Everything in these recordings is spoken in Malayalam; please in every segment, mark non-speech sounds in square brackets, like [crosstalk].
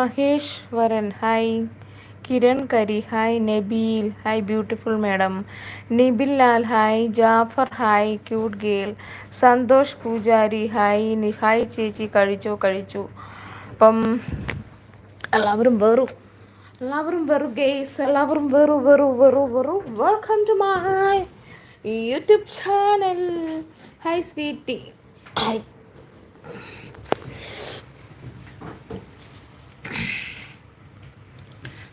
Maheshwaran. Hi Kiran Kari. Hi Nabeel. Hi beautiful madam. Nibil Lal. Hi Jafar. Hi cute girl. Santosh Poojari. Hi hi ചേച്ചി. കഴിച്ചോ? കഴിച്ചു. അപ്പം എല്ലാവരും വെറു. എല്ലാവരും വെറു ഗെയ്സ് എല്ലാവരും വെറു വെറു വെറു വെറു. Welcome to my YouTube channel hi sweetie. Hi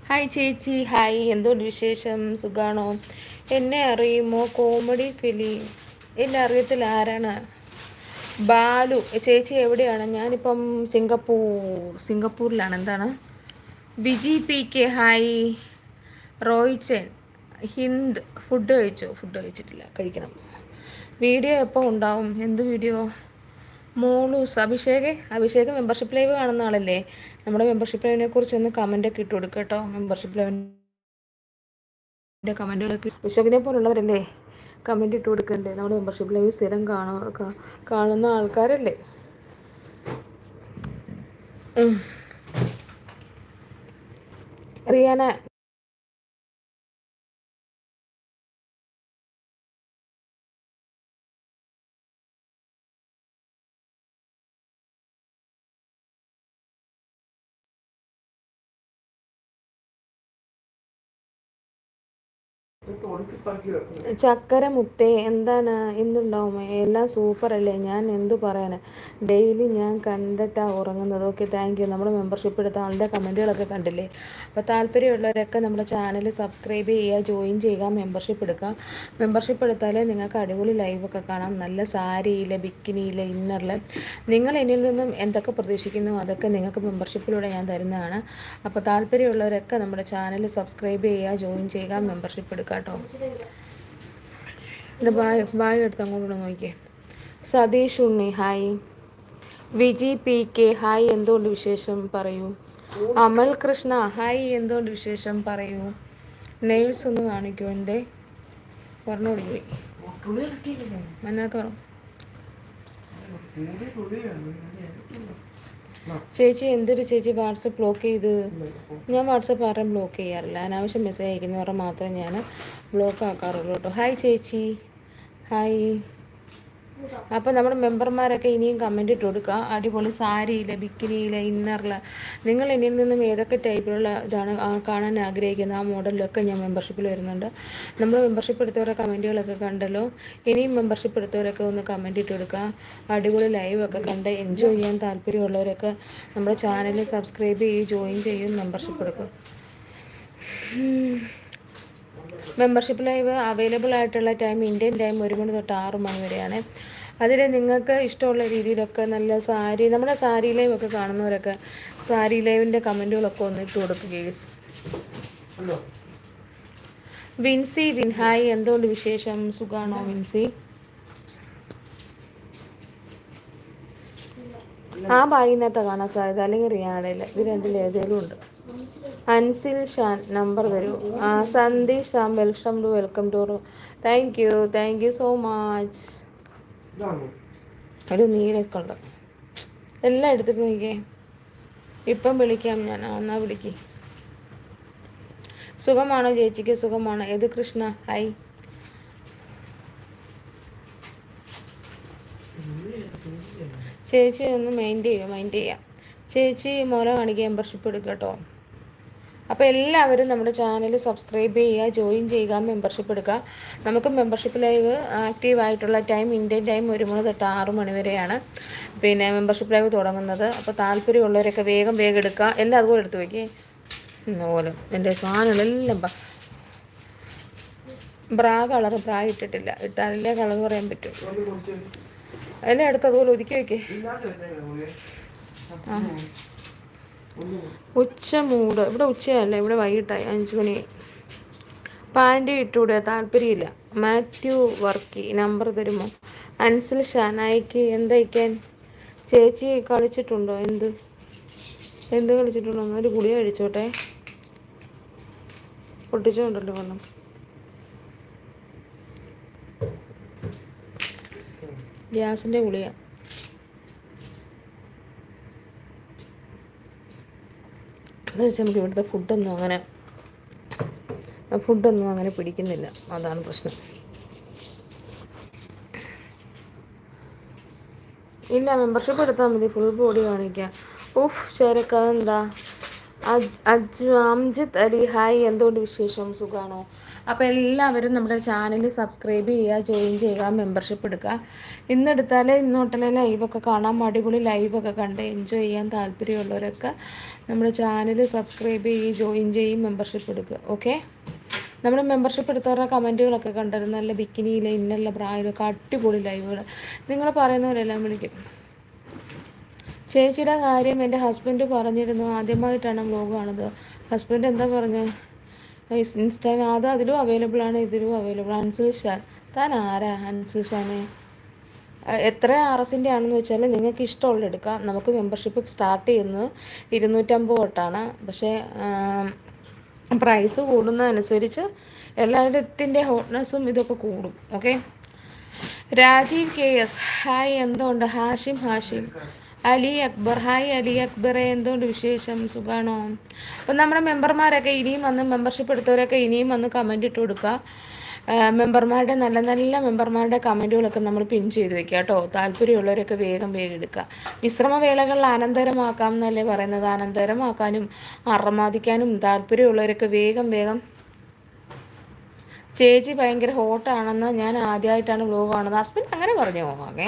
hi ചേച്ചി. ഹായ് എന്തുകൊണ്ട് വിശേഷം? സുഖാണോ? എന്നെ അറിയുമോ? കോമഡി ഫിലിം എന്നെ അറിയത്തില്ല. ആരാണ്? ബാലു. ചേച്ചി എവിടെയാണ്? ഞാനിപ്പം സിംഗപ്പൂർ. സിംഗപ്പൂരിലാണ്. എന്താണ്? Viji P K hi Roychan. Hind. Food കഴിച്ചോ? ഫുഡ് കഴിച്ചിട്ടില്ല. കഴിക്കണം. വീഡിയോ എപ്പോൾ ഉണ്ടാവും? എന്ത് വീഡിയോ മോളൂസ്. അഭിഷേക്? അഭിഷേക് മെമ്പർഷിപ്പ് ലൈവ് കാണുന്ന ആളല്ലേ? നമ്മുടെ മെമ്പർഷിപ്പ് ലെവലിനെ കുറിച്ച് ഒന്ന് കമന്റ് ഒക്കെ ഇട്ടു കൊടുക്കുക കേട്ടോ. മെമ്പർഷിപ്പ് ലൈവിന്റെ കമന്റുകളൊക്കെ വിശ്വകിനെ പോലുള്ളവരല്ലേ? കമന്റ് ഇട്ട് കൊടുക്കണ്ടേ? നമ്മുടെ മെമ്പർഷിപ്പ് ലെവൽ സ്ഥിരം കാണുക കാണുന്ന ആൾക്കാരല്ലേ? റിയാന ചക്കര മുത്തേ എന്താണ്? എന്തുണ്ടാവും? എല്ലാം സൂപ്പർ അല്ലേ? ഞാൻ എന്തു പറയാനാ? ഡെയിലി ഞാൻ കണ്ടിട്ടാണ് ഉറങ്ങുന്നത്. ഓക്കെ താങ്ക് യു നമ്മുടെ മെമ്പർഷിപ്പ് എടുത്ത ആളുടെ കമന്റുകളൊക്കെ കണ്ടില്ലേ? അപ്പോൾ താല്പര്യമുള്ളവരൊക്കെ നമ്മുടെ ചാനൽ സബ്സ്ക്രൈബ് ചെയ്യുക ജോയിൻ ചെയ്യുക മെമ്പർഷിപ്പ് എടുക്കുക. മെമ്പർഷിപ്പ് എടുത്താലേ നിങ്ങൾക്ക് അടിപൊളി ലൈവൊക്കെ കാണാം. നല്ല സാരിയിൽ ബിക്കിനിയിൽ ഇന്നറിൽ നിങ്ങൾ എന്നിൽ നിന്നും എന്തൊക്കെ പ്രതീക്ഷിക്കുന്നു അതൊക്കെ നിങ്ങൾക്ക് മെമ്പർഷിപ്പിലൂടെ ഞാൻ തരുന്നതാണ്. അപ്പോൾ താല്പര്യമുള്ളവരൊക്കെ നമ്മുടെ ചാനൽ സബ്സ്ക്രൈബ് ചെയ്യുക ജോയിൻ ചെയ്യുക മെമ്പർഷിപ്പ് എടുക്കുക. കേട്ടോ. എന്റെ ബായ് ബായ് എടുത്ത് അങ്ങോട്ട് നോക്കിയേ. Satheesh Unni hi. Viji P K hi എന്തുകൊണ്ട് വിശേഷം? പറയൂ. അമൽ കൃഷ്ണ ഹായ് എന്തുകൊണ്ട് വിശേഷം? പറയൂ. നെയിൽസ് ഒന്ന് കാണിക്കൂ എന്റെ പറഞ്ഞോടി പോയി. മന്നാത്തോളം ചേച്ചി എന്തൊരു ചേച്ചി വാട്സപ്പ് ബ്ലോക്ക് ചെയ്ത്? ഞാൻ വാട്സപ്പ് ആരും ബ്ലോക്ക് ചെയ്യാറില്ല. അനാവശ്യം മെസ്സേജ് അയക്കുന്നവരെ മാത്രമേ ഞാൻ ബ്ലോക്ക് ആക്കാറുള്ളൂ കേട്ടോ. ഹായ് ചേച്ചി. ഹായ് അപ്പോൾ നമ്മുടെ മെമ്പർമാരൊക്കെ ഇനിയും കമന്റ് ഇട്ട് കൊടുക്കുക. അടിപൊളി സാരിയിൽ ബിക്കിനിയിൽ ഇന്നറിൽ നിങ്ങൾ എന്നിൽ നിന്നും ഏതൊക്കെ ടൈപ്പിലുള്ള ഇതാണ് കാണാൻ ആഗ്രഹിക്കുന്നത് ആ മോഡലിലൊക്കെ ഞാൻ മെമ്പർഷിപ്പിൽ വരുന്നുണ്ട്. നമ്മൾ മെമ്പർഷിപ്പ് എടുത്തവരെ കമന്റുകളൊക്കെ കണ്ടല്ലോ. ഇനിയും മെമ്പർഷിപ്പ് എടുത്തവരൊക്കെ ഒന്ന് കമന്റ് ഇട്ട് കൊടുക്കുക. അടിപൊളി ലൈവൊക്കെ കണ്ട് എൻജോയ് ചെയ്യാൻ താല്പര്യമുള്ളവരൊക്കെ നമ്മുടെ ചാനൽ സബ്സ്ക്രൈബ് ചെയ്യും ജോയിൻ ചെയ്യും മെമ്പർഷിപ്പ് എടുക്കും മെമ്പർഷിപ്പ് ലൈവ് അവൈലബിൾ ആയിട്ടുള്ള ടൈം ഇന്ത്യൻ ടൈം ഒരു മണി തൊട്ട് ആറ് മണി വരെയാണ്. അതിൽ നിങ്ങൾക്ക് ഇഷ്ടമുള്ള രീതിയിലൊക്കെ നല്ല സാരി നമ്മുടെ സാരി ലൈവ് ഒക്കെ കാണുന്നവരൊക്കെ സാരി ലൈവിന്റെ കമന്റുകളൊക്കെ ഒന്ന് ഇട്ട് കൊടുക്കുക ഗേസ് വിൻസി വിൻഹായ് എന്തുകൊണ്ട് വിശേഷം? സുഖാണോ വിൻസി? ആ ബാഗിനകത്ത് കാണാൻ സാധ്യത. അല്ലെങ്കിൽ റിയാണയിൽ. ഇത് രണ്ടിൽ ഏതെങ്കിലും ഉണ്ട്. അൻസിൽ ഷാൻ നമ്പർ തരൂ. Sandeesh Sam welcome to welcome to thank you thank you so much ഒരു നീരൊക്കെ ഉണ്ട്? എല്ലാം എടുത്തിട്ട് നോക്കിയേ. ഇപ്പം വിളിക്കാം ഞാൻ. എന്നാ വിളിക്കേ. സുഖമാണോ ചേച്ചിക്ക്? സുഖമാണോ? ഏത് കൃഷ്ണ? ഹൈ ചേച്ചി ഒന്ന് മൈൻഡ് ചെയ്യുക മൈൻഡ് ചെയ്യാം. ചേച്ചി മോനെ കാണിക്കുക മെമ്പർഷിപ്പ് എടുക്കുക കേട്ടോ. അപ്പോൾ എല്ലാവരും നമ്മുടെ ചാനൽ സബ്സ്ക്രൈബ് ചെയ്യുക ജോയിൻ ചെയ്യുക മെമ്പർഷിപ്പ് എടുക്കുക. നമുക്ക് മെമ്പർഷിപ്പ് ലൈവ് ആക്റ്റീവ് ആയിട്ടുള്ള ടൈം ഇന്ത്യൻ ടൈം ഒരു മണി തൊട്ട് ആറ് മണി വരെയാണ്. പിന്നെ മെമ്പർഷിപ്പ് ലൈവ് തുടങ്ങുന്നത്. അപ്പോൾ താല്പര്യമുള്ളവരൊക്കെ വേഗം വേഗം എടുക്കുക. എല്ലാം അതുപോലെ എടുത്ത് വയ്ക്കേ അതുപോലെ എന്റെ സാധനങ്ങളെല്ലാം ബ്രാ കളർ ബ്രാ ഇട്ടിട്ടില്ല. ഇട്ടാലല്ലേ കളർ പറയാൻ പറ്റും. എല്ലാം എടുത്ത് അതുപോലെ ഒതുക്കി വയ്ക്കേ ആ. ഉച്ചമൂട്. ഇവിടെ ഉച്ചയല്ല? ഇവിടെ വൈകിട്ടായി. അഞ്ച് മണി. പാന്റ് ഇട്ടൂടെ? താല്പര്യമില്ല. മാത്യു വർക്കി. നമ്പർ തരുമോ? അൻസിൽ ഷാനായിക്ക് എന്തയക്കാൻ ചേച്ചി കളിച്ചിട്ടുണ്ടോ? എന്ത്? എന്ത് കളിച്ചിട്ടുണ്ടോ? ഒരു ഗുളിക കഴിച്ചോട്ടെ. പൊട്ടിച്ചോണ്ടല്ലോ വെള്ളം ഗ്യാസിന്റെ ഗുളിക. എന്ന് വെച്ചാൽ നമുക്ക് ഇവിടുത്തെ ഫുഡൊന്നും അങ്ങനെ ഫുഡൊന്നും അങ്ങനെ പിടിക്കുന്നില്ല. അതാണ് പ്രശ്നം. ഇല്ല മെമ്പർഷിപ്പ് എടുത്താൽ മതി. ഫുൾ ബോഡി കാണിക്കാം. ഉഫ് ചേരക്ക എന്താ? അജ് അംജിത് അലി ഹായ്. എന്തുകൊണ്ട് വിശേഷം? സുഖാണോ? അപ്പോൾ എല്ലാവരും നമ്മുടെ ചാനൽ സബ്സ്ക്രൈബ് ചെയ്യുക ജോയിൻ ചെയ്യുക മെമ്പർഷിപ്പ് എടുക്കുക. ഇന്നെടുത്താൽ ഇന്നോട്ടലെ ലൈവൊക്കെ കാണാം. അടിപൊളി ലൈവൊക്കെ കണ്ട് എൻജോയ് ചെയ്യാൻ താല്പര്യമുള്ളവരൊക്കെ നമ്മുടെ ചാനൽ സബ്സ്ക്രൈബ് ചെയ്യുക ജോയിൻ ചെയ്യും മെമ്പർഷിപ്പ് എടുക്കുക ഓക്കെ നമ്മൾ മെമ്പർഷിപ്പ് എടുത്തവരുടെ കമന്റുകളൊക്കെ കണ്ടായിരുന്നു നല്ല ബിക്കിനിയിലെ ഇന്നല്ല പ്രായമൊക്കെ അടിപൊളി ലൈവുകൾ നിങ്ങൾ പറയുന്നവരെല്ലാം വിളിക്കും. ചേച്ചിയുടെ കാര്യം എന്റെ ഹസ്ബൻഡ് പറഞ്ഞിരുന്നു. ആദ്യമായിട്ടാണ് വ്ലോഗ് കാണുന്നത്. ഹസ്ബൻഡ് എന്താ പറഞ്ഞത് ഇൻസ്റ്റാഗ്രാം അത് അതിലും അവൈലബിൾ ആണ് ഇതിലും അവൈലബിൾ അൻസിൽ ഷാൻ. താൻ ആരാ അൻസിൽ ഷാനെ? എത്ര ആർ എസിന്റെ ആണെന്ന് വെച്ചാൽ നിങ്ങൾക്ക് ഇഷ്ടമുള്ള എടുക്കാം. നമുക്ക് മെമ്പർഷിപ്പ് സ്റ്റാർട്ട് ചെയ്യുന്നത് ഇരുന്നൂറ്റമ്പത് തൊട്ടാണ് പക്ഷേ പ്രൈസ് കൂടുന്നതനുസരിച്ച് എല്ലാത്തിന്റെ ഹോട്ട്നെസ്സും ഇതൊക്കെ കൂടും. Okay Rajeev K S. Hi എന്തുകൊണ്ട് ഹാഷിം ഹാഷിം. അലി അക്ബർ ഹായ് അലി അക്ബറെ എന്തുകൊണ്ട് വിശേഷം? സുഖാണോ? അപ്പം നമ്മുടെ മെമ്പർമാരൊക്കെ ഇനിയും വന്ന് മെമ്പർഷിപ്പ് എടുത്തവരൊക്കെ ഇനിയും വന്ന് കമന്റ് ഇട്ട് കൊടുക്കുക. മെമ്പർമാരുടെ നല്ല നല്ല മെമ്പർമാരുടെ കമന്റുകളൊക്കെ നമ്മൾ പിൻ ചെയ്ത് വെക്കുക കേട്ടോ. താല്പര്യമുള്ളവരൊക്കെ വേഗം വേഗം എടുക്കുക. വിശ്രമവേളകളിൽ ആനന്ദകരമാക്കാം എന്നല്ലേ പറയുന്നത്. ആനന്ദകരമാക്കാനും അറമാദിക്കാനും താല്പര്യമുള്ളവരൊക്കെ വേഗം വേഗം. ചേച്ചി ഭയങ്കര ഹോട്ടാണെന്ന് ഞാൻ ആദ്യമായിട്ടാണ് വ്ലോഗ് കാണുന്നത്. ഹസ്ബൻഡ് അങ്ങനെ പറഞ്ഞു? ഓക്കെ.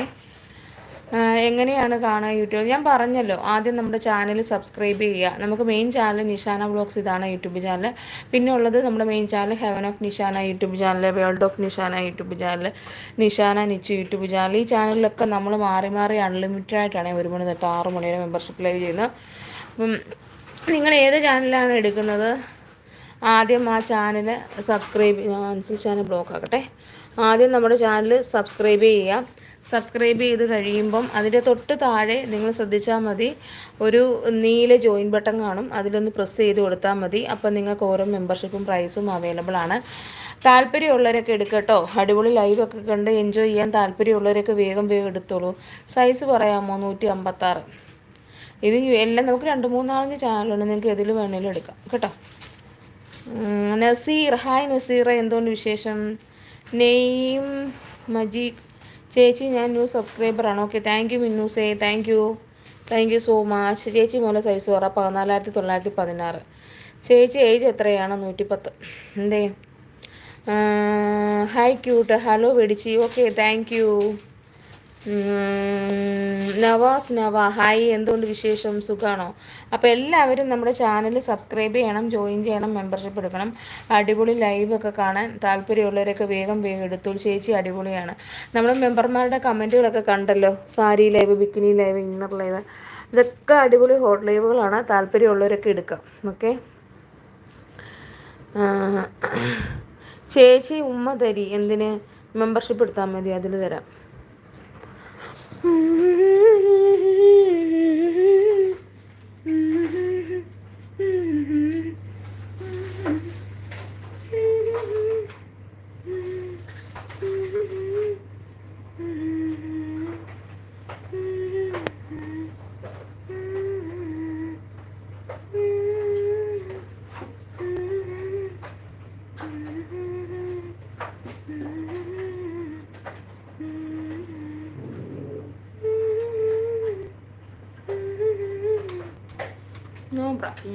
എങ്ങനെയാണ് കാണുക യൂട്യൂബ്? ഞാൻ പറഞ്ഞല്ലോ ആദ്യം നമ്മുടെ ചാനൽ സബ്സ്ക്രൈബ് ചെയ്യുക. നമുക്ക് മെയിൻ ചാനൽ നിഷാന വ്ളോഗ്സ് ഇതാണ് യൂട്യൂബ് ചാനൽ പിന്നെ ഉള്ളത് നമ്മുടെ main channel heaven of Nishana YouTube channel world of Nishana YouTube channel Nishana niche YouTube channel ഈ ചാനലിലൊക്കെ നമ്മൾ മാറി മാറി അൺലിമിറ്റഡ് ആയിട്ടാണ് ഒരു മണി തൊട്ട് ആറ് മണി വരെ മെമ്പർഷിപ്പ് ലൈവ് ചെയ്യുന്നത് അപ്പം നിങ്ങൾ ഏത് ചാനലാണ് എടുക്കുന്നത്? ആദ്യം ആ ചാനൽ സബ്സ്ക്രൈബ് ഞാൻ ചാനൽ ബ്ലോക്ക് ആക്കട്ടെ. ആദ്യം നമ്മുടെ ചാനൽ സബ്സ്ക്രൈബ് ചെയ്യുക. സബ്സ്ക്രൈബ് ചെയ്ത് കഴിയുമ്പം അതിന്റെ തൊട്ട് താഴെ നിങ്ങൾ ശ്രദ്ധിച്ചാൽ മതി. ഒരു നീല ജോയിൻ ബട്ടൺ കാണും. അതിലൊന്ന് പ്രസ് ചെയ്ത് കൊടുത്താൽ മതി. അപ്പം നിങ്ങൾക്ക് ഓരോ മെമ്പർഷിപ്പും പ്രൈസും അവൈലബിൾ ആണ്. താല്പര്യമുള്ളവരൊക്കെ എടുക്കട്ടോ. അടിപൊളി ലൈവൊക്കെ കണ്ട് എൻജോയ് ചെയ്യാൻ താല്പര്യമുള്ളവരൊക്കെ വേഗം വേഗം എടുത്തോളൂ. സൈസ് പറയാമോ നൂറ്റി അമ്പത്താറ് ഇത് എല്ലാം നമുക്ക് രണ്ട് മൂന്നാളഞ്ച് ചാനലുണ്ട് നിങ്ങൾക്ക് എതിൽ വേണേലും എടുക്കാം. കേട്ടോ? നസീർ. ഹായ് നസീറ. എന്തുകൊണ്ട് വിശേഷം? നെയ്യും മജീദ് ചേച്ചി ഞാൻ ന്യൂ സബ്സ്ക്രൈബറാണ് okay thank you മിന്നൂസേ thank you thank you so much ചേച്ചി മൂല സൈസ് പറ. പതിനാലായിരത്തി തൊള്ളായിരത്തി പതിനാറ് ചേച്ചി ഏജ് എത്രയാണ്? നൂറ്റിപ്പത്ത്. എന്തേ? Hi cute hello വെടിച്ചി. Okay thank you Navas Nava hi എന്തുകൊണ്ട് വിശേഷം? സുഖമാണോ അപ്പോൾ എല്ലാവരും നമ്മുടെ ചാനൽ സബ്സ്ക്രൈബ് ചെയ്യണം ജോയിൻ ചെയ്യണം മെമ്പർഷിപ്പ് എടുക്കണം. അടിപൊളി ലൈവൊക്കെ കാണാൻ താല്പര്യമുള്ളവരൊക്കെ വേഗം വേഗം എടുത്തു ചേച്ചി അടിപൊളിയാണ്. നമ്മുടെ മെമ്പർമാരുടെ കമന്റുകളൊക്കെ കണ്ടല്ലോ? Sari live bikini live inner live ഇതൊക്കെ അടിപൊളി ഹോട്ട് ലൈവുകളാണ് താല്പര്യമുള്ളവരൊക്കെ എടുക്കാം. ഓക്കെ ചേച്ചി ഉമ്മ തരി. എന്തിന്? മെമ്പർഷിപ്പ് എടുത്താൽ മതി. അതിൽ തരാം. Mm-hmm. [laughs]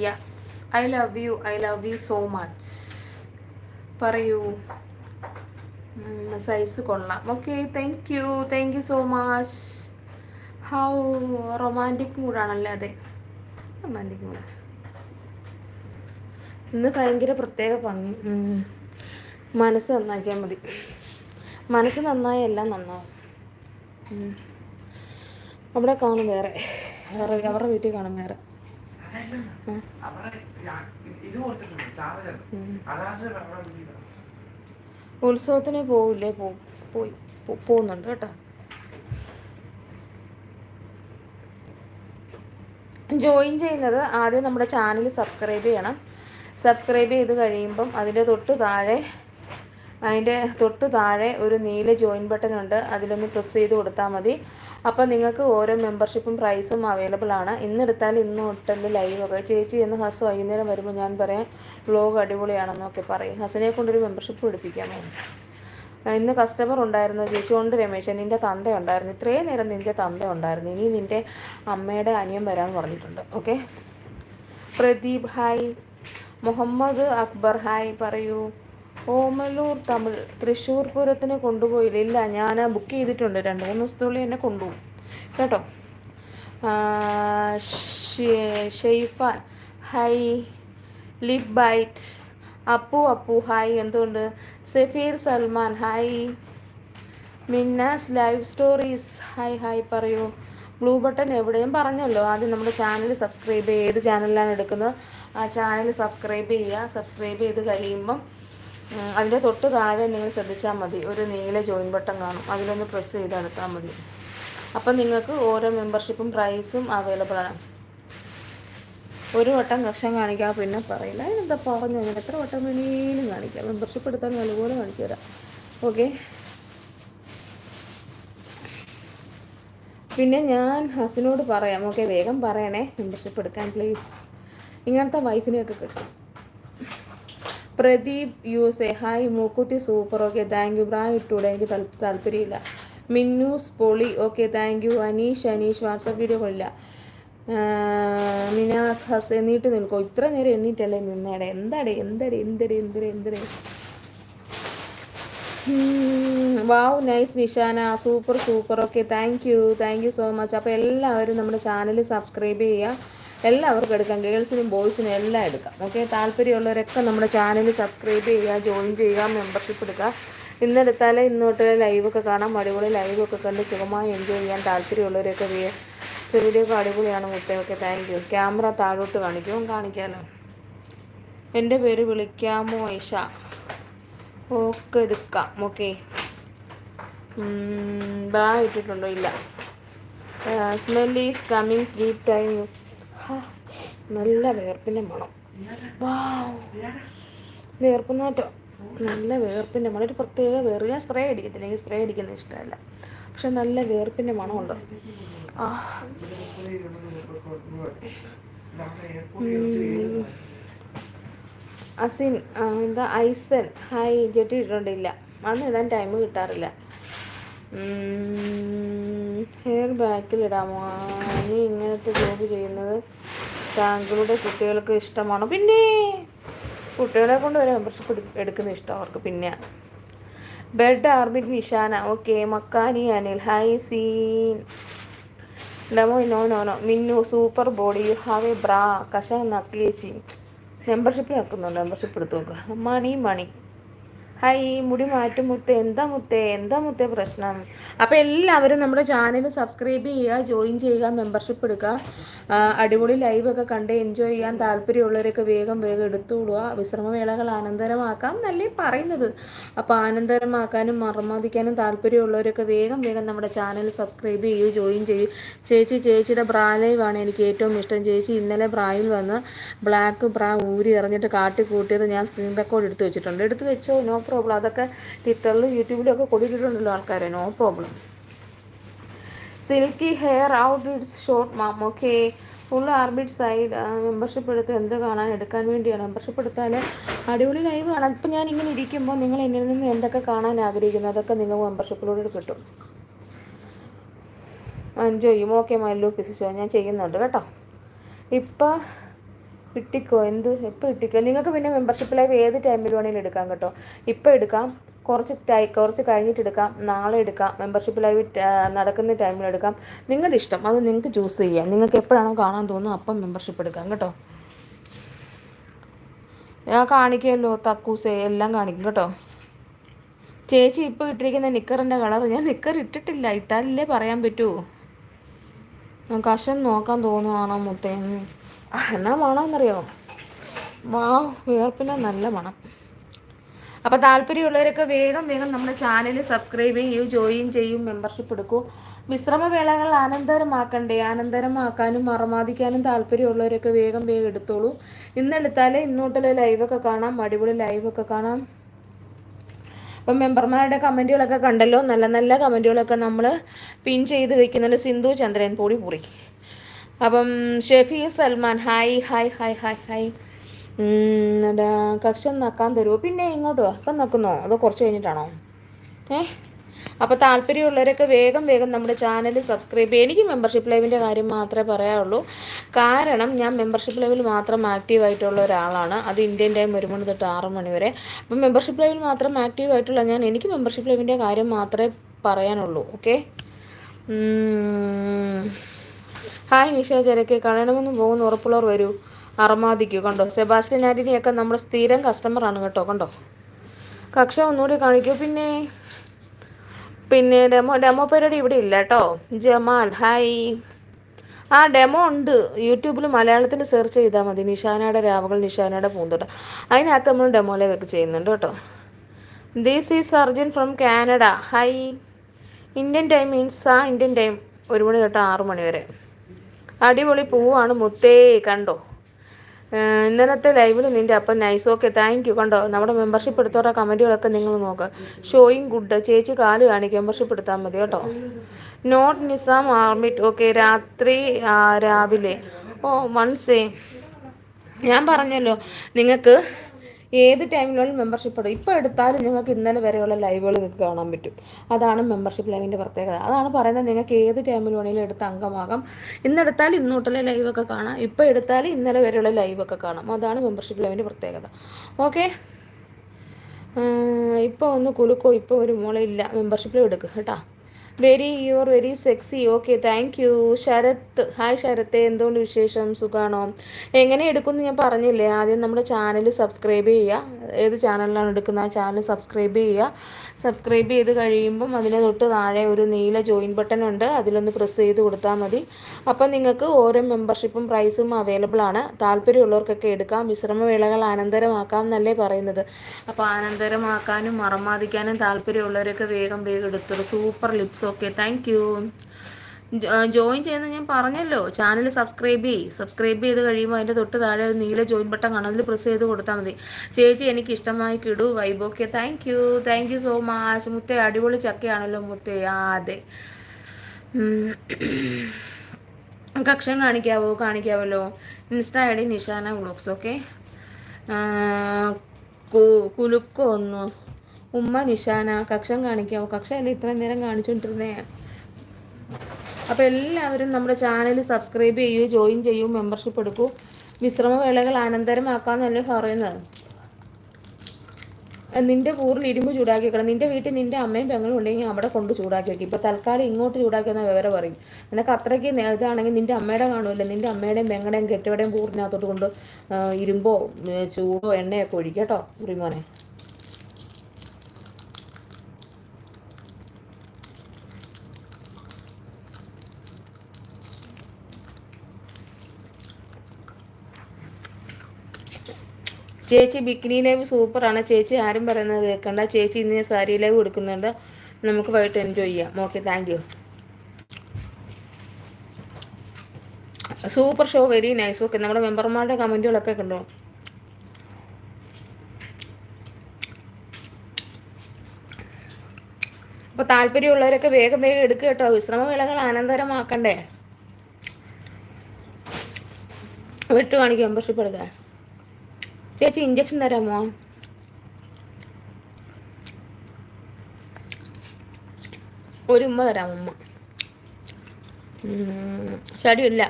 Yes I love you I love you so much പറയൂ. സൈസ് കൊള്ളാം. Okay thank you thank you so much how romantic മൂഡാണല്ലേ അതെ? റൊമാന്റിക് മൂഡ് ഇന്ന് ഭയങ്കര പ്രത്യേക ഭംഗി. മനസ്സ് നന്നാക്കിയാൽ മതി. മനസ്സ് നന്നായ എല്ലാം നന്നാവും. അവിടെ കാണും വേറെ അവരുടെ വീട്ടിൽ കാണും വേറെ. ഉത്സവത്തിന് പോവില്ലേ? പോവും പോയി. പോകുന്നുണ്ട് കേട്ടോ. ജോയിൻ ചെയ്യുന്നത് ആദ്യം നമ്മുടെ ചാനൽ സബ്സ്ക്രൈബ് ചെയ്യണം. സബ്സ്ക്രൈബ് ചെയ്ത് കഴിയുമ്പം അതിന്റെ തൊട്ട് താഴെ അതിന്റെ തൊട്ട് താഴെ ഒരു നീല ജോയിൻ ബട്ടൺ ഉണ്ട്. അതിലൊന്ന് പ്രസ് ചെയ്ത് കൊടുത്താൽ മതി. അപ്പോൾ നിങ്ങൾക്ക് ഓരോ മെമ്പർഷിപ്പും പ്രൈസും അവൈലബിൾ ആണ്. ഇന്നെടുത്താൽ ഇന്ന് തൊട്ടല്ലേ ലൈവൊക്കെ ചേച്ചി എന്ന് ഹസ് വൈകുന്നേരം വരുമ്പോൾ ഞാൻ പറയാം വ്ലോഗ് അടിപൊളിയാണെന്നൊക്കെ പറയും. ഹസിനെ കൊണ്ടൊരു മെമ്പർഷിപ്പ് പിടിപ്പിക്കാമോ? ഇന്ന് കസ്റ്റമർ ഉണ്ടായിരുന്നു ചേച്ചി. കൊണ്ട് രമേശ്. നിന്റെ തന്ത ഉണ്ടായിരുന്നു. ഇത്രയും നേരം നിന്റെ തന്ത ഉണ്ടായിരുന്നു. ഇനി നിന്റെ അമ്മയുടെ അനിയൻ വരാൻ പറഞ്ഞിട്ടുണ്ട്. Okay Pradeep hi Muhammad Akbar hi പറയൂ. ഓമലൂർ തമിഴ് തൃശ്ശൂർ പൂരത്തിന് കൊണ്ടുപോയില്ല. ഇല്ല ഞാൻ ബുക്ക് ചെയ്തിട്ടുണ്ട്. രണ്ട് മൂന്ന് ദിവസത്തുള്ളിൽ എന്നെ കൊണ്ടുപോകും. കേട്ടോ? Shaifan hi lip bite Appu Appu hi എന്തുകൊണ്ട് Safeer Salman hi Minnas live stories hi hi പറയൂ. ബ്ലൂ ബട്ടൺ എവിടെയും പറഞ്ഞല്ലോ. ആദ്യം നമ്മുടെ ചാനൽ സബ്സ്ക്രൈബ് ചെയ്യുക ഏത് ചാനലിലാണ് എടുക്കുന്നത്. ആ ചാനൽ സബ്സ്ക്രൈബ് ചെയ്യുക. സബ്സ്ക്രൈബ് ചെയ്ത് കഴിയുമ്പം അതിന്റെ തൊട്ട് താഴെ നിങ്ങൾ ശ്രദ്ധിച്ചാൽ മതി. ഒരു നീല ജോയിൻ ബട്ടൺ കാണും. അതിലൊന്ന് പ്രസ് ചെയ്ത് എടുത്താൽ മതി. അപ്പം നിങ്ങൾക്ക് ഓരോ മെമ്പർഷിപ്പും പ്രൈസും അവൈലബിൾ ആണ്. ഒരു വട്ടം കക്ഷം കാണിക്കാം പിന്നെ പറയില്ല. എന്താ പറഞ്ഞു ഞാൻ എത്ര വട്ടം വേണേലും കാണിക്കാം. മെമ്പർഷിപ്പ് എടുത്താൽ നല്ലപോലെ കാണിച്ചു തരാം. ഓക്കെ പിന്നെ ഞാൻ ഹസിനോട് പറയാം. ഓക്കെ വേഗം പറയണേ. മെമ്പർഷിപ്പ് എടുക്കാൻ പ്ലീസ് ഇങ്ങനത്തെ വൈഫിനെയൊക്കെ കിട്ടും. Pradeep you say hi Mookkuthi super. Okay thank you. Bra ഇട്ടൂടെ. എനിക്ക് താല്പര്യമില്ല. മിന്നൂസ് പൊളി okay thank you. Aneesh Aneesh WhatsApp video കൊള്ളില്ല. മിനാസ് ഹസ് എന്നിട്ട് നിൽക്കോ. ഇത്ര നേരം എണ്ണീട്ടല്ലേ നിന്നേടെ? എന്താടേ എന്തടേ എന്തടേ എന്തടേ എന്തടേ? Wow nice Nishana. Super super. Okay thank you. Thank you so much. അപ്പോൾ എല്ലാവരും നമ്മുടെ ചാനൽ സബ്സ്ക്രൈബ് ചെയ്യുക. എല്ലാവർക്കും എടുക്കാം. ഗേൾസിനും ബോയ്സിനും എല്ലാം എടുക്കാം. ഓക്കെ താല്പര്യമുള്ളവരൊക്കെ നമ്മുടെ ചാനൽ സബ്സ്ക്രൈബ് ചെയ്യുക ജോയിൻ ചെയ്യുക മെമ്പർഷിപ്പ് എടുക്കുക. ഇന്നെടുത്താലേ ഇന്നോട്ട് ലൈവൊക്കെ കാണാം. അടിപൊളി ലൈവൊക്കെ കണ്ട് സുഖമായി എൻജോയ് ചെയ്യാൻ താല്പര്യമുള്ളവരൊക്കെ വീഡിയോ ഒക്കെ അടിപൊളിയാണ് മുത്തയൊക്കെ താങ്ക് യു ക്യാമറ താഴോട്ട് കാണിക്കും. കാണിക്കാമല്ലോ എന്റെ പേര് വിളിക്കാമോ ഐഷ ഓക്കെ എടുക്കാം. ഓക്കെ ബ്രാ ഇട്ടിട്ടുണ്ടോ? ഇല്ല. Smell is coming keep time നല്ല വേർപ്പിന്റെ മണം. വാ നാറ്റോ നല്ല വേർപ്പിന്റെ മണം. ഒരു പ്രത്യേക വേറെ ഞാൻ സ്പ്രേ അടിക്കത്തില്ല. എനിക്ക് സ്പ്രേ അടിക്കുന്ന ഇഷ്ടമല്ല. പക്ഷെ നല്ല വേർപ്പിന്റെ മണമുണ്ട്. ആ. അസിൻ എന്താ? ഐസൻ. ഹായ് ജെട്ടി ഇട്ടിട്ടുണ്ടില്ല. അന്ന് ഇടാൻ ടൈം കിട്ടാറില്ല. ഹെയർ ബാക്കിൽ ഇടാമോ? നീ ഇങ്ങനത്തെ ജോബ് ചെയ്യുന്നത് താങ്കളുടെ കുട്ടികൾക്ക് ഇഷ്ടമാണോ? പിന്നെ കുട്ടികളെ കൊണ്ട് ഒരു മെമ്പർഷിപ്പ് എടുക്കുന്ന ഇഷ്ടം അവർക്ക് പിന്നെ ബെഡ് ആർബിറ്റ് Nishana. Okay Makkani Anil. Hi scene. Demo no no no Minnu super body you have a bra കഷ നക്കിയേച്ചി. മെമ്പർഷിപ്പിൽ വെക്കുന്നുണ്ട് മെമ്പർഷിപ്പ് എടുത്ത് നോക്കുക മണി മണി ഹായ് മുടി മാറ്റും മുത്തേ എന്താ മുത്തേ എന്താ മുത്തേ പ്രശ്നം? അപ്പോൾ എല്ലാവരും നമ്മുടെ ചാനൽ സബ്സ്ക്രൈബ് ചെയ്യുക ജോയിൻ ചെയ്യുക മെമ്പർഷിപ്പ് എടുക്കുക. അടിപൊളി ലൈവൊക്കെ കണ്ട് എൻജോയ് ചെയ്യാൻ താല്പര്യമുള്ളവരൊക്കെ വേഗം വേഗം എടുത്തുകൊള്ളുക വിശ്രമവേളകൾ ആനന്ദരമാക്കാം എന്നല്ലേ പറയുന്നത്. അപ്പോൾ ആനന്ദരമാക്കാനും മറമാതിക്കാനും താല്പര്യമുള്ളവരൊക്കെ വേഗം വേഗം നമ്മുടെ ചാനൽ സബ്സ്ക്രൈബ് ചെയ്യുക ജോയിൻ ചെയ്യുക. ചേച്ചി ചേച്ചിയുടെ ബ്രാ ലൈവാണ് എനിക്ക് ഏറ്റവും ഇഷ്ടം. ചേച്ചി ഇന്നലെ ബ്രായിൽ വന്ന് ബ്ലാക്ക് ബ്രാ ഊരി എറിഞ്ഞിട്ട് കാട്ടി കൂട്ടിയത് ഞാൻ സ്ക്രീൻ റെക്കോർഡ് എടുത്ത് വെച്ചിട്ടുണ്ട്. എടുത്ത് വെച്ചോ നോ പ്രോബ്ലം അതൊക്കെ ട്വിറ്ററിലും യൂട്യൂബിലും ഒക്കെ കൊടുത്തിട്ടുണ്ടല്ലോ ആൾക്കാരെ. No problem silky hair out it's short ma'am okay full armpit side membership എടുത്ത് എന്ത് കാണാൻ എടുക്കാൻ വേണ്ടിയാണ്? മെമ്പർഷിപ്പ് എടുത്താൽ അടിപൊളി ലൈവ് കാണാം ഇപ്പം ഞാൻ ഇങ്ങനെ ഇരിക്കുമ്പോൾ നിങ്ങൾ എന്നിൽ നിന്ന് എന്തൊക്കെ കാണാൻ ആഗ്രഹിക്കുന്നു? അതൊക്കെ നിങ്ങൾ മെമ്പർഷിപ്പിലൂടെ കിട്ടും. എൻജോയ് ചെയ്യും ഓക്കെ മല്ലു പിസിച്ചോ ഞാൻ ചെയ്യുന്നുണ്ട് കേട്ടോ. ഇപ്പം ഇട്ടിക്കോ എന്ത്? ഇപ്പോൾ ഇട്ടിക്കോ നിങ്ങൾക്ക് പിന്നെ മെമ്പർഷിപ്പ് ലൈവ് ഏത് ടൈമിൽ വേണമെങ്കിലും എടുക്കാം കേട്ടോ. ഇപ്പോൾ എടുക്കാം. കുറച്ച് ടൈ കുറച്ച് കഴിഞ്ഞിട്ട് എടുക്കാം. നാളെ എടുക്കാം. മെമ്പർഷിപ്പ് ലൈവ് നടക്കുന്ന ടൈമിൽ എടുക്കാം. നിങ്ങളുടെ ഇഷ്ടം. അത് നിങ്ങൾക്ക് ചൂസ് ചെയ്യാം. നിങ്ങൾക്ക് എപ്പോഴാണോ കാണാൻ തോന്നുന്നത് അപ്പം മെമ്പർഷിപ്പ് എടുക്കാം കേട്ടോ. ഞാൻ കാണിക്കുമല്ലോ തക്കൂസേ. എല്ലാം കാണിക്കും കേട്ടോ. ചേച്ചി ഇപ്പോൾ ഇട്ടിരിക്കുന്ന നിക്കറിന്റെ കളർ ഞാൻ നിക്കർ ഇട്ടിട്ടില്ല. ഇട്ടാലല്ലേ പറയാൻ പറ്റുമോ കഷൻ നോക്കാൻ തോന്നുവാണോ മുത്തേ? എന്നാ മണമെന്നറിയോ വാ വിയർപ്പിന്റെ നല്ല മണം. അപ്പോൾ താല്പര്യമുള്ളവരൊക്കെ വേഗം വേഗം നമ്മുടെ ചാനൽ സബ്സ്ക്രൈബ് ചെയ്യൂ ജോയിൻ ചെയ്യും മെമ്പർഷിപ്പ് എടുക്കൂ. വിശ്രമവേളകൾ ആനന്ദരമാക്കണ്ടേ ആനന്ദരമാക്കാനും മറമാദിക്കാനും താല്പര്യമുള്ളവരൊക്കെ വേഗം വേഗം എടുത്തോളൂ. ഇന്നെടുത്താലേ ഇന്നോട്ടുള്ള ലൈവൊക്കെ കാണാം അടിപൊളി ലൈവൊക്കെ കാണാം. അപ്പം മെമ്പർമാരുടെ കമന്റുകളൊക്കെ കണ്ടല്ലോ. നല്ല നല്ല കമന്റുകളൊക്കെ നമ്മൾ പിൻ ചെയ്ത് വെക്കുന്നുണ്ട്. സിന്ധു ചന്ദ്രൻ പൊടി പൂറി. അപ്പം Shefi Salman hi hi hi hi hi. കക്ഷം നക്കാൻ തരുമോ പിന്നെ ഇങ്ങോട്ട് വാ. അപ്പം നക്കുന്നോ? അതോ കുറച്ച് കഴിഞ്ഞിട്ടാണോ? ഏ? അപ്പോൾ താല്പര്യമുള്ളവരൊക്കെ വേഗം വേഗം നമ്മുടെ ചാനൽ സബ്സ്ക്രൈബ് ചെയ്യുക. എനിക്ക് മെമ്പർഷിപ്പ് ലൈവിന്റെ കാര്യം മാത്രമേ പറയാനുള്ളൂ. കാരണം ഞാൻ മെമ്പർഷിപ്പ് ലൈവിൽ മാത്രം ആക്റ്റീവായിട്ടുള്ള ഒരാളാണ്. അത് ഇന്ത്യൻ ടൈം ഒരു മണി തൊട്ട് ആറ് മണി വരെ. അപ്പം മെമ്പർഷിപ്പ് ലൈവിൽ മാത്രം ആക്റ്റീവായിട്ടുള്ള ഞാൻ എനിക്ക് മെമ്പർഷിപ്പ് ലൈവിന്റെ കാര്യം മാത്രമേ പറയാനുള്ളൂ. ഓക്കെ? ഹായ് നിഷ ചരക്കെ കളയണമെന്ന് പോകുന്ന ഉറപ്പുള്ളവർ വരൂ. അറമാദിക്കൂ കണ്ടോ? സെബാസ്റ്റ്യൻ ആന്റിനിയൊക്കെ നമ്മുടെ സ്ഥിരം കസ്റ്റമറാണ് കേട്ടോ കണ്ടോ? കക്ഷ ഒന്നുകൂടി കാണിക്കൂ പിന്നെ? പിന്നെ ഡെമോ ഡെമോ പരിപാടി ഇവിടെ ഇല്ല കേട്ടോ. Jamal hi. ആ ഡെമോ ഉണ്ട്. യൂട്യൂബിൽ മലയാളത്തിൽ സെർച്ച് ചെയ്താൽ മതി. നിഷാനയുടെ രാവകൾ നിഷാനയുടെ പൂന്തോട്ടം. അതിനകത്ത് നമ്മൾ ഡെമോ ലൈവൊക്കെ ചെയ്യുന്നുണ്ട് കേട്ടോ. This is Arjun from Canada hi Indian time means ആ ഇന്ത്യൻ ടൈം ഒരു മണി തൊട്ട് ആറ് മണി വരെ. അടിപൊളി പൂവാണ് മുത്തേ കണ്ടോ? ഇന്നലത്തെ ലൈവിൽ നിന്റെ അപ്പം നൈസ് ഓക്കെ താങ്ക് യു കണ്ടോ? നമ്മുടെ മെമ്പർഷിപ്പ് എടുത്തോറ കമന്റുകളൊക്കെ നിങ്ങൾ നോക്കുക ഷോയിങ് ഗുഡ് ചേച്ചി കാൽ കാണിക്കും മെമ്പർഷിപ്പ് എടുത്താൽ മതി കേട്ടോ? നോട്ട് നിസാം ആർമിറ്റ് ഓക്കെ രാത്രി രാവിലെ. ഓ വൺസേ ഞാൻ പറഞ്ഞല്ലോ നിങ്ങൾക്ക് ഏത് ടൈമിലുള്ള മെമ്പർഷിപ്പ് എടുക്കും ഇപ്പോൾ എടുത്താലും നിങ്ങൾക്ക് ഇന്നലെ വരെയുള്ള ലൈവുകൾ നിങ്ങൾക്ക് കാണാൻ പറ്റും. അതാണ് മെമ്പർഷിപ്പ് ലൈവിന്റെ പ്രത്യേകത. അതാണ് പറയുന്നത് നിങ്ങൾക്ക് ഏത് ടൈമിൽ വേണമെങ്കിലും എടുത്ത് അംഗമാകാം. ഇന്നെടുത്താൽ ഇന്നോട്ടുള്ള ലൈവൊക്കെ കാണാം. ഇപ്പോൾ എടുത്താൽ ഇന്നലെ വരെയുള്ള ലൈവൊക്കെ കാണാം. അതാണ് മെമ്പർഷിപ്പ് ലൈവിന്റെ പ്രത്യേകത. ഓക്കെ ഇപ്പോൾ ഒന്ന് കുലുക്കോ. ഇപ്പോൾ ഒരു ഇല്ല. മെമ്പർഷിപ്പിലും എടുക്കുക കേട്ടോ? Very your very sexy. Okay thank you. Sharath hi ശരത്തെ എന്തുകൊണ്ട് വിശേഷം? സുഖാണോ? എങ്ങനെ എടുക്കുമെന്ന് ഞാൻ പറഞ്ഞില്ലേ? ആദ്യം നമ്മുടെ ചാനൽ സബ്സ്ക്രൈബ് ചെയ്യുക. ഏത് ചാനലിലാണ് എടുക്കുന്നത് ആ ചാനൽ സബ്സ്ക്രൈബ് ചെയ്യുക. സബ്സ്ക്രൈബ് ചെയ്ത് കഴിയുമ്പം അതിന് തൊട്ട് താഴെ ഒരു നീല ജോയിൻ ബട്ടൺ ഉണ്ട്. അതിലൊന്ന് പ്രസ് ചെയ്ത് കൊടുത്താൽ മതി. അപ്പം നിങ്ങൾക്ക് ഓരോ മെമ്പർഷിപ്പും പ്രൈസും അവൈലബിൾ ആണ്. താല്പര്യമുള്ളവർക്കൊക്കെ എടുക്കാം. വിശ്രമവേളകൾ അനന്തരമാക്കാം എന്നല്ലേ പറയുന്നത്. അപ്പോൾ അനന്തരമാക്കാനും മറമാദിക്കാനും താല്പര്യമുള്ളവരൊക്കെ വേഗം വേഗം എടുത്തോളൂ. Super lips okay thank you join ചെയ്യുന്ന ഞാൻ പറഞ്ഞല്ലോ. ചാനൽ സബ്സ്ക്രൈബ് ചെയ്യ്. സബ്സ്ക്രൈബ് ചെയ്ത് കഴിയുമ്പോൾ അതിന്റെ തൊട്ട് താഴെ നീല ജോയിൻ ബട്ടൺ കാണാം. അതിൽ പ്രസ് ചെയ്ത് കൊടുത്താൽ മതി. ചേച്ചി എനിക്ക് ഇഷ്ടമായി കിടു. Vibe okay thank you thank you so much മുത്തേ അടിപൊളി ചക്കയാണല്ലോ മുത്തേ. ആ അതെ. കക്ഷം കാണിക്കാവോ? കാണിക്കാവല്ലോ. Insta I D Nishana vlogs okay കുലുക്കോ ഒന്ന് ഉമ്മ നിഷാന കക്ഷം കാണിക്കാവോ കക്ഷം അല്ലേ ഇത്രയും നേരം കാണിച്ചുകൊണ്ടിരുന്നേ അപ്പോൾ എല്ലാവരും നമ്മുടെ ചാനൽ സബ്സ്ക്രൈബ് ചെയ്യൂ ജോയിൻ ചെയ്യൂ മെമ്പർഷിപ്പ് എടുക്കൂ. വിശ്രമവേളകൾ അനന്തരമാക്കാമെന്നല്ലേ പറയുന്നത്? നിന്റെ കൂറിൽ ഇരുമ്പ് ചൂടാക്കി വെക്കണം നിന്റെ വീട്ടിൽ നിന്റെ അമ്മയും പെങ്ങളും ഉണ്ടെങ്കിൽ അവിടെ കൊണ്ട് ചൂടാക്കി വെക്കും. ഇപ്പൊ തൽക്കാലം ഇങ്ങോട്ട് ചൂടാക്കി എന്ന വിവരം പറയും. നിനക്ക് അത്രയ്ക്ക് ഇതാണെങ്കിൽ നിന്റെ അമ്മയുടെ കാണുമല്ലോ. നിന്റെ അമ്മയുടെയും പെങ്ങളുടെയും കെട്ടിയുടെയും കൂറിനകത്തോട്ട് കൊണ്ട് ഇരുമ്പോ ചൂടോ എണ്ണയൊക്കെ ഒഴിക്കട്ടോ ഉറിമോനെ. ചേച്ചി ബിക്കിനി ലൈവ് സൂപ്പറാണ്. ചേച്ചി ആരും പറയുന്നത് കേൾക്കണ്ട. ചേച്ചി ഇന്ന് സാരി ലൈവ് കൊടുക്കുന്നുണ്ട്. നമുക്ക് വൈകിട്ട് എൻജോയ് ചെയ്യാം. Okay thank you super show very nice okay നമ്മുടെ മെമ്പർമാരുടെ കമന്റുകളൊക്കെ കണ്ടോ? അപ്പോൾ താല്പര്യമുള്ളവരൊക്കെ വേഗം വേഗം എടുക്കുക കേട്ടോ. വിശ്രമവേളകൾ ആനന്ദരമാക്കണ്ടേ വിട്ടു കാണിക്കുക മെമ്പർഷിപ്പ് എടുക്കാൻ. ചേച്ചി ഇഞ്ചക്ഷൻ തരാമോ? ഒരു ഉമ്മ തരാം ഉമ്മ. ശരിയില്ല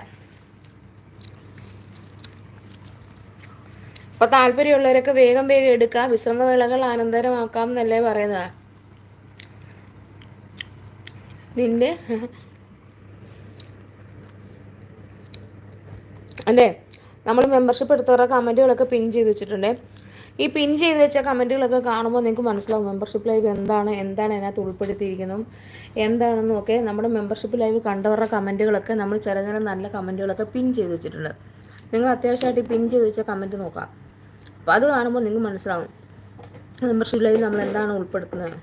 അപ്പൊ താല്പര്യമുള്ളവരൊക്കെ വേഗം വേഗം എടുക്കാം. വിശ്രമവേളകൾ ആനന്ദകരമാക്കാം എന്നല്ലേ പറയുന്നത് നിന്റെ? അല്ലേ? നമ്മൾ മെമ്പർഷിപ്പ് എടുത്തവരുടെ കമന്റുകളൊക്കെ പിൻ ചെയ്ത് വെച്ചിട്ടുണ്ട്. ഈ പിൻ ചെയ്ത് വെച്ച കമന്റുകളൊക്കെ കാണുമ്പോൾ നിങ്ങൾക്ക് മനസ്സിലാവും മെമ്പർഷിപ്പ് ലൈവ് എന്താണ് എന്താണ് അതിനകത്ത് ഉൾപ്പെടുത്തിയിരിക്കുന്നതും എന്താണെന്നും ഒക്കെ നമ്മുടെ മെമ്പർഷിപ്പ് ലൈവ് കണ്ടവരുടെ കമന്റുകളൊക്കെ നമ്മൾ ചില ചില നല്ല കമന്റുകളൊക്കെ പിൻ ചെയ്ത് വെച്ചിട്ടുണ്ട്. നിങ്ങൾ അത്യാവശ്യമായിട്ട് പിൻ ചെയ്ത് വെച്ച കമന്റ് നോക്കാം. അപ്പോൾ അത് കാണുമ്പോൾ നിങ്ങൾക്ക് മനസ്സിലാവും. മെമ്പർഷിപ്പ് ലൈവ് നമ്മൾ എന്താണ് ഉൾപ്പെടുത്തുന്നത്.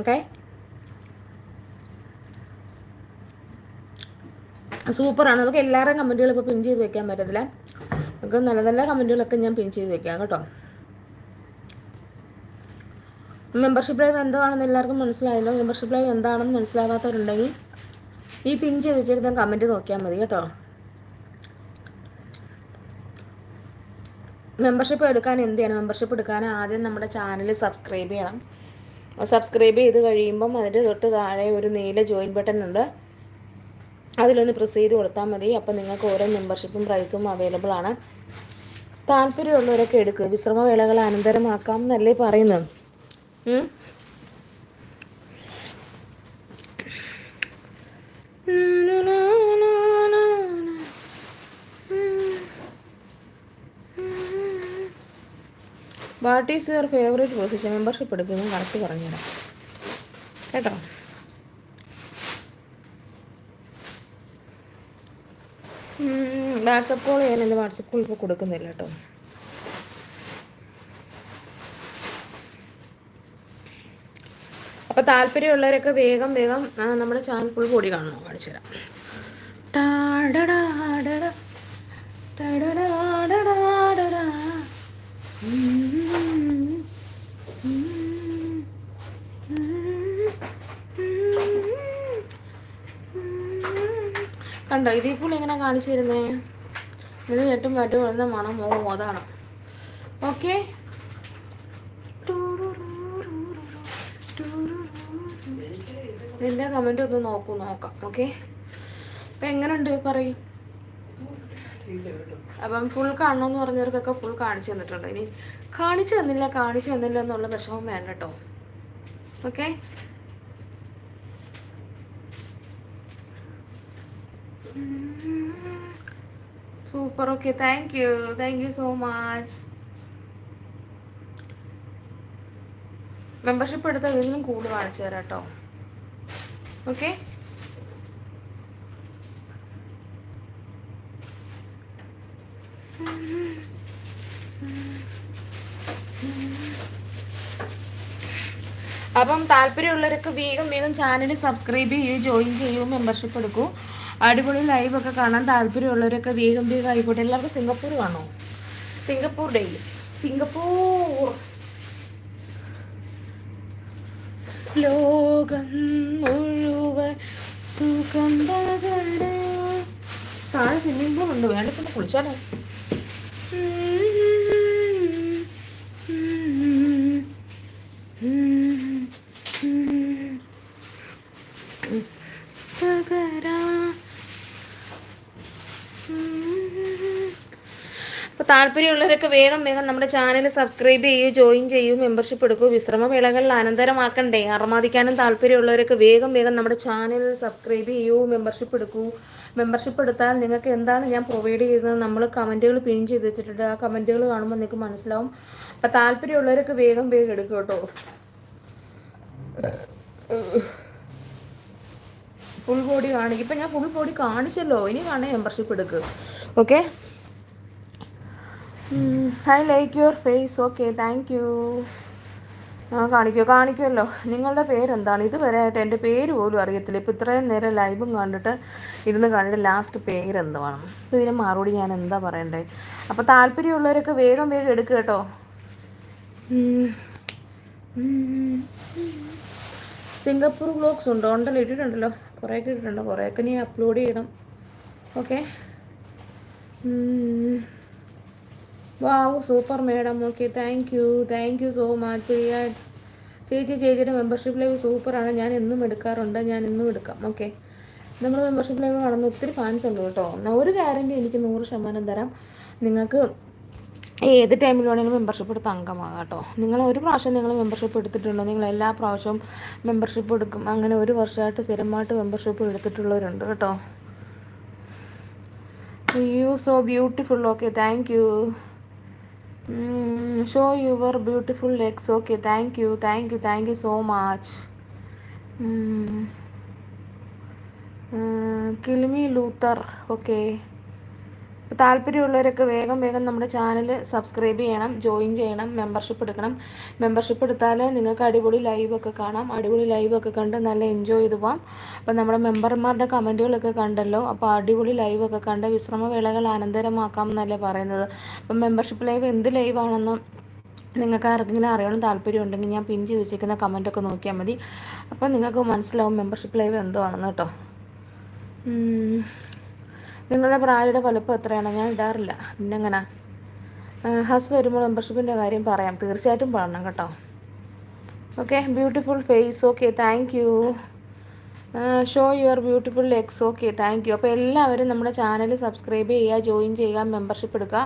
ഓക്കെ സൂപ്പറാണ്. നമുക്ക് എല്ലാവരുടെയും കമന്റുകൾ ഇപ്പോൾ പിൻ ചെയ്ത് വെക്കാൻ പറ്റത്തില്ല. നമുക്ക് നല്ല നല്ല കമന്റുകളൊക്കെ ഞാൻ പിൻ ചെയ്ത് വെക്കാം കേട്ടോ. മെമ്പർഷിപ്പ് ലൈവ് എന്താണെന്ന് എല്ലാവർക്കും മനസ്സിലായല്ലോ. മെമ്പർഷിപ്പ് ലൈവ് എന്താണെന്ന് മനസ്സിലാവാത്തവരുണ്ടെങ്കിൽ ഈ പിൻ ചെയ്ത് വെച്ചിരുന്ന കമന്റ് നോക്കിയാൽ മതി കേട്ടോ. മെമ്പർഷിപ്പ് എടുക്കാൻ എന്ത് മെമ്പർഷിപ്പ് എടുക്കാൻ ആദ്യം നമ്മുടെ ചാനൽ സബ്സ്ക്രൈബ് ചെയ്യണം. സബ്സ്ക്രൈബ് ചെയ്ത് കഴിയുമ്പം അതിന്റെ തൊട്ട് താഴെ ഒരു നീല ജോയിൻ ബട്ടൺ ഉണ്ട്. അതിലൊന്ന് പ്രസ് ചെയ്ത് കൊടുത്താൽ മതി. അപ്പോൾ നിങ്ങൾക്ക് ഓരോ മെമ്പർഷിപ്പും പ്രൈസും അവൈലബിൾ ആണ്. താല്പര്യമുള്ളവരൊക്കെ എടുക്കുക വിശ്രമവേളകൾ അനന്തരമാക്കാം എന്നല്ലേ പറയുന്നത്. What is your favourite position membership എടുക്കുന്നത് കറക്റ്റ് പറഞ്ഞുതരാം. കേട്ടോ? വാട്സപ്പ് കോൾ ചെയ്യാൻ എന്റെ വാട്സപ്പ് കോൾ ഇപ്പോൾ കൊടുക്കുന്നില്ല കേട്ടോ. അപ്പോൾ താല്പര്യമുള്ളവരൊക്കെ വേഗം വേഗം നമ്മുടെ ചാനൽ ഫുൾ കൂടി കാണണം കാണിച്ചു തരാം. ടാടടാ കണ്ടോ ഇതേ കൂടെ എങ്ങനെ കാണിച്ചു തരുന്നേ? ഇത് ഞെട്ടും മറ്റും വരുന്ന മണം ഓ അതാണ്. ഓക്കെ? എന്റെ കമന്റ് ഒന്ന് നോക്കൂ നോക്കാം ഓക്കെ? അപ്പം എങ്ങനെയുണ്ട് പറയും. അപ്പം ഫുൾ കാണണമെന്ന് പറഞ്ഞവർക്കൊക്കെ ഫുൾ കാണിച്ചു തന്നിട്ടുണ്ട്. ഇനി കാണിച്ചു തന്നില്ല കാണിച്ചു തന്നില്ല എന്നുള്ള വിഷമം വേണ്ട കേട്ടോ. Okay? Super okay thank you thank you so much membership എടുത്ത ഇതിലും കൂടുതൽ കാണിച്ചു തരാം കേട്ടോ. ഓക്കെ അപ്പം താല്പര്യമുള്ളവരൊക്കെ വേഗം വേഗം ചാനൽ സബ്സ്ക്രൈബ് ചെയ്യൂ ജോയിൻ ചെയ്യൂ മെമ്പർഷിപ്പ് എടുക്കൂ. അടിപൊളി ലൈവ് ഒക്കെ കാണാൻ താല്പര്യമുള്ളവരൊക്കെ വേഗം വേഗം ആയിക്കോട്ടെ. എല്ലാവർക്കും സിംഗപ്പൂർ കാണോ സിംഗപ്പൂർ ഡേയ്സ് സിംഗപ്പൂർ ലോകം മുഴുവൻ സുഖം താഴെ സ്വിമ്മിംഗ് പൂൾ ഉണ്ട്. വേണ്ടപ്പോൾ കുളിച്ചാലോ? താല്പര്യമുള്ളവരൊക്കെ വേഗം വേഗം നമ്മുടെ ചാനൽ സബ്സ്ക്രൈബ് ചെയ്യൂ ജോയിൻ ചെയ്യൂ മെമ്പർഷിപ്പ് എടുക്കൂ. വിശ്രമവേളകളിൽ അനന്തരമാക്കണ്ടേ? അറമാദിക്കാനും താല്പര്യമുള്ളവരൊക്കെ വേഗം വേഗം നമ്മുടെ ചാനൽ സബ്സ്ക്രൈബ് ചെയ്യൂ മെമ്പർഷിപ്പ് എടുക്കൂ. മെമ്പർഷിപ്പ് എടുത്താൽ നിങ്ങൾക്ക് എന്താണ് ഞാൻ പ്രൊവൈഡ് ചെയ്യുന്നത്? നമ്മൾ കമന്റുകൾ പിൻ ചെയ്ത് വെച്ചിട്ടുണ്ട്. ആ കമന്റുകൾ കാണുമ്പോൾ നിങ്ങൾക്ക് മനസ്സിലാവും. അപ്പം താല്പര്യമുള്ളവരൊക്കെ വേഗം വേഗം എടുക്കും കേട്ടോ. ഫുൾ ബോഡി കാണിക്കും ഇപ്പം ഞാൻ ഫുൾ ബോഡി കാണിച്ചല്ലോ. ഇനി കാണാൻ മെമ്പർഷിപ്പ് എടുക്കുക okay I like your face okay thank you കാണിക്കോ കാണിക്കുമല്ലോ. നിങ്ങളുടെ പേരെന്താണ്? ഇതുവരെ ആയിട്ട് എന്റെ പേര് പോലും അറിയത്തില്ല. ഇപ്പോൾ ഇത്രയും നേരം ലൈവും കണ്ടിട്ട് ഇരുന്ന് കണ്ടിട്ട് ലാസ്റ്റ് പേരെന്തുവാണ്? ഇതിന് മറുപടി ഞാൻ എന്താ പറയണ്ടേ? അപ്പോൾ താല്പര്യമുള്ളവരൊക്കെ വേഗം വേഗം എടുക്കുക കേട്ടോ. സിംഗപ്പൂർ ബ്ലോഗ്സ് ഉണ്ടോ? ഉണ്ടല്ലോ ഇട്ടിട്ടുണ്ടല്ലോ. കുറേയൊക്കെ ഇട്ടിട്ടുണ്ടോ കുറേയൊക്കെ നീ അപ്ലോഡ് ചെയ്യണം. Okay wow super madam okay thank you thank you so much ചേച്ചി ചേച്ചിയുടെ മെമ്പർഷിപ്പ് ലൈവ് സൂപ്പറാണ് ഞാൻ എന്നും എടുക്കാറുണ്ട്. ഞാൻ എന്നും എടുക്കാം. ഓക്കെ നമ്മൾ മെമ്പർഷിപ്പ് ലൈവ് കാണുന്ന ഒത്തിരി ഫാൻസ് ഉണ്ട് കേട്ടോ. ഒരു ഗ്യാരണ്ടി എനിക്ക് നൂറ് ശതമാനം തരാം. നിങ്ങൾക്ക് ഏത് ടൈമിൽ വേണമെങ്കിലും മെമ്പർഷിപ്പ് എടുത്ത് അംഗമാകാം കേട്ടോ. നിങ്ങൾ ഒരു പ്രാവശ്യം നിങ്ങൾ മെമ്പർഷിപ്പ് എടുത്തിട്ടുണ്ടോ നിങ്ങൾ എല്ലാ പ്രാവശ്യവും മെമ്പർഷിപ്പ് എടുക്കും. അങ്ങനെ ഒരു വർഷമായിട്ട് സ്ഥിരമായിട്ട് മെമ്പർഷിപ്പ് എടുത്തിട്ടുള്ളവരുണ്ട് കേട്ടോ. You so beautiful okay thank you show your beautiful legs okay thank you thank you thank you so much kill me Luther താല്പര്യമുള്ളവരൊക്കെ വേഗം വേഗം നമ്മുടെ ചാനൽ സബ്സ്ക്രൈബ് ചെയ്യണം ജോയിൻ ചെയ്യണം മെമ്പർഷിപ്പ് എടുക്കണം. മെമ്പർഷിപ്പ് എടുത്താൽ നിങ്ങൾക്ക് അടിപൊളി ലൈവൊക്കെ കാണാം. അടിപൊളി ലൈവൊക്കെ കണ്ട് നല്ല എൻജോയ് ചെയ്ത് പോകാം അപ്പോൾ നമ്മുടെ മെമ്പർമാരുടെ കമന്റുകളൊക്കെ കണ്ടല്ലോ. അപ്പോൾ അടിപൊളി ലൈവൊക്കെ കണ്ട് വിശ്രമവേളകൾ അനന്തരമാക്കാം എന്നല്ലേ പറയുന്നത്. അപ്പം മെമ്പർഷിപ്പ് ലൈവ് എന്ത് ലൈവാണെന്ന് നിങ്ങൾക്ക് ആർക്കെങ്കിലും അറിയണം താല്പര്യം ഉണ്ടെങ്കിൽ ഞാൻ പിൻ വെച്ചിരിക്കുന്ന കമന്റൊക്കെ നോക്കിയാൽ മതി. അപ്പോൾ നിങ്ങൾക്ക് മനസ്സിലാവും മെമ്പർഷിപ്പ് ലൈവ് എന്തോ ആണെന്ന് കേട്ടോ. നിങ്ങളുടെ പ്രായയുടെ വലുപ്പം എത്രയാണ്? ഞാൻ ഇടാറില്ല. പിന്നെങ്ങനെ? ഹസ് വരുമ്പോൾ മെമ്പർഷിപ്പിന്റെ കാര്യം പറയാം. തീർച്ചയായിട്ടും പറയണം കേട്ടോ. Okay beautiful face okay thank you show your beautiful legs okay thank you അപ്പോൾ എല്ലാവരും നമ്മുടെ ചാനൽ സബ്സ്ക്രൈബ് ചെയ്യുക ജോയിൻ ചെയ്യുക മെമ്പർഷിപ്പ് എടുക്കുക.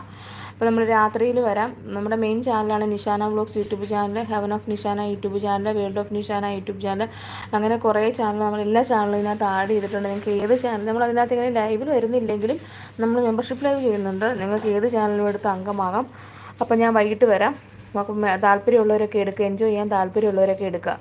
അപ്പോൾ നമ്മൾ രാത്രിയിൽ വരാം. നമ്മുടെ മെയിൻ ചാനലാണ് Nishana vlogs YouTube channel heaven of Nishana YouTube channel world of Nishana YouTube channel അങ്ങനെ കുറേ ചാനൽ നമ്മൾ എല്ലാ ചാനലും ഇതിനകത്ത് ആഡ് ചെയ്തിട്ടുണ്ട്. നിങ്ങൾക്ക് ഏത് ചാനൽ നമ്മൾ അതിനകത്ത് ഇങ്ങനെ ലൈവിൽ വരുന്നില്ലെങ്കിലും നമ്മൾ മെമ്പർഷിപ്പ് ലൈവ് ചെയ്യുന്നുണ്ട്. നിങ്ങൾക്ക് ഏത് ചാനലും എടുത്ത് അംഗമാകാം. അപ്പോൾ ഞാൻ വൈകിട്ട് വരാം. അപ്പം താല്പര്യമുള്ളവരൊക്കെ എടുക്കുക എൻജോയ് ചെയ്യാൻ താല്പര്യമുള്ളവരൊക്കെ എടുക്കുക